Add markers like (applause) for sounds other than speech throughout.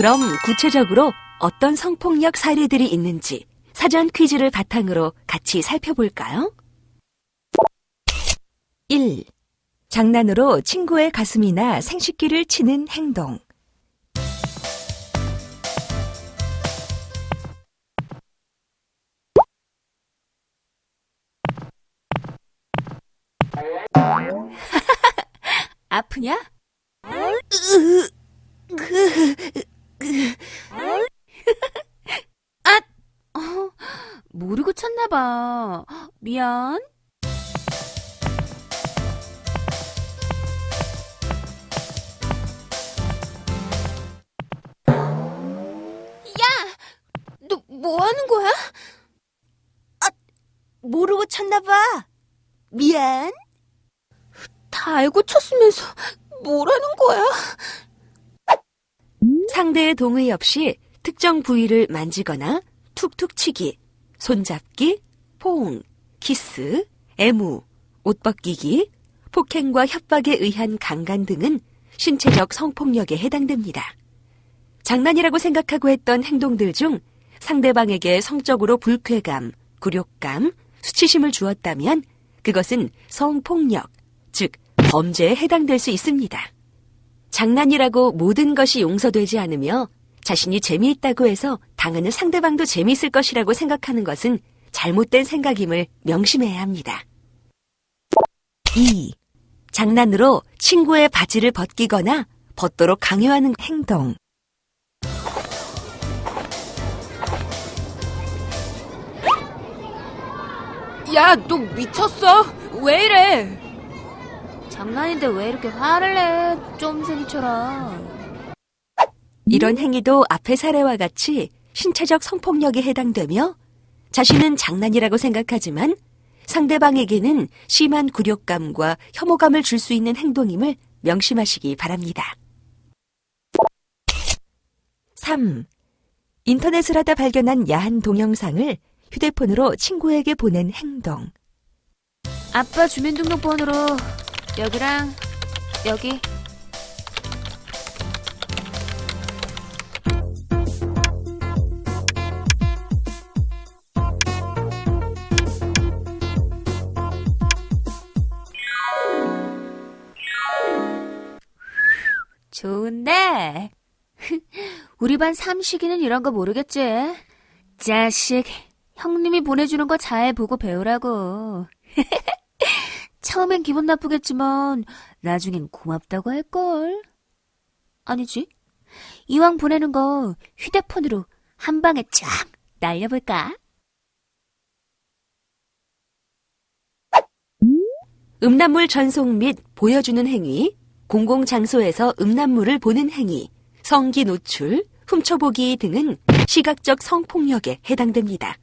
그럼 구체적으로 어떤 성폭력 사례들이 있는지 사전 퀴즈를 바탕으로 같이 살펴볼까요? 1. 장난으로 친구의 가슴이나 생식기를 치는 행동. (laughs) 아프 (laughs) 냐? 어, 모르고 쳤나봐. 미안. 야! 너뭐 하는 거야? 모르고 쳤나봐. 미안. 다 알고 쳤으면서 뭐라는 거야? 상대의 동의 없이 특정 부위를 만지거나 툭툭 치기, 손잡기, 포옹, 키스, 애무, 옷 벗기기, 폭행과 협박에 의한 강간 등은 신체적 성폭력에 해당됩니다. 장난이라고 생각하고 했던 행동들 중 상대방에게 성적으로 불쾌감, 굴욕감, 수치심을 주었다면 그것은 성폭력, 즉 범죄에 해당될 수 있습니다. 장난이라고 모든 것이 용서되지 않으며 자신이 재미있다고 해서 당하는 상대방도 재미있을 것이라고 생각하는 것은 잘못된 생각임을 명심해야 합니다. 2. 장난으로 친구의 바지를 벗기거나 벗도록 강요하는 행동. 야, 너 미쳤어? 왜 이래? 장난인데 왜 이렇게 화를 내? 쫌생이처럼. 이런 행위도 앞의 사례와 같이 신체적 성폭력에 해당되며 자신은 장난이라고 생각하지만 상대방에게는 심한 굴욕감과 혐오감을 줄 수 있는 행동임을 명심하시기 바랍니다. 3. 인터넷을 하다 발견한 야한 동영상을 휴대폰으로 친구에게 보낸 행동. 아빠 주민등록번호로 여기랑 여기. 좋은데? (laughs) 우리 반 삼식이는 이런 거 모르겠지? 자식 형님이 보내주는 거 잘 보고 배우라고 (laughs) 처음엔 기분 나쁘겠지만 나중엔 고맙다고 할걸. 아니지. 이왕 보내는 거 휴대폰으로 한 방에 쫙 날려볼까? 음란물 전송 및 보여주는 행위, 공공장소에서 음란물을 보는 행위, 성기 노출, 훔쳐보기 등은 시각적 성폭력에 해당됩니다.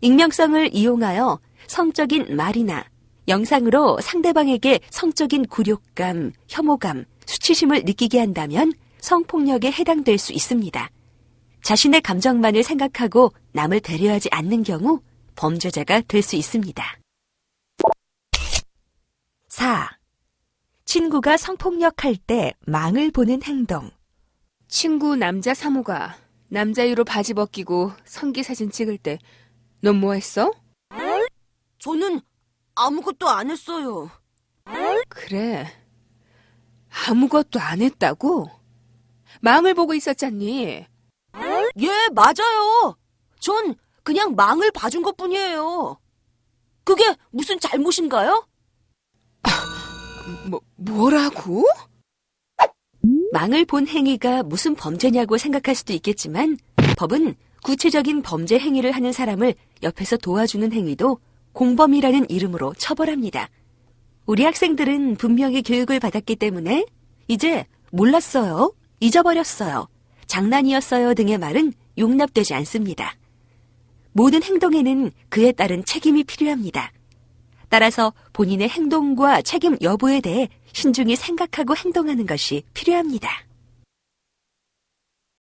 익명성을 이용하여 성적인 말이나 영상으로 상대방에게 성적인 굴욕감, 혐오감, 수치심을 느끼게 한다면 성폭력에 해당될 수 있습니다. 자신의 감정만을 생각하고 남을 배려하지 않는 경우 범죄자가 될 수 있습니다. 4. 친구가 성폭력할 때 망을 보는 행동. 친구 남자 사모가 남자유로 바지 벗기고 성기 사진 찍을 때 넌 뭐 했어? 저는 아무것도 안 했어요. 그래. 아무것도 안 했다고? 망을 보고 있었잖니. 예, 맞아요. 전 그냥 망을 봐준 것 뿐이에요. 그게 무슨 잘못인가요? 뭐, 뭐라고? 망을 본 행위가 무슨 범죄냐고 생각할 수도 있겠지만 법은 구체적인 범죄 행위를 하는 사람을 옆에서 도와주는 행위도 공범이라는 이름으로 처벌합니다. 우리 학생들은 분명히 교육을 받았기 때문에 이제 몰랐어요, 잊어버렸어요, 장난이었어요 등의 말은 용납되지 않습니다. 모든 행동에는 그에 따른 책임이 필요합니다. 따라서 본인의 행동과 책임 여부에 대해 신중히 생각하고 행동하는 것이 필요합니다.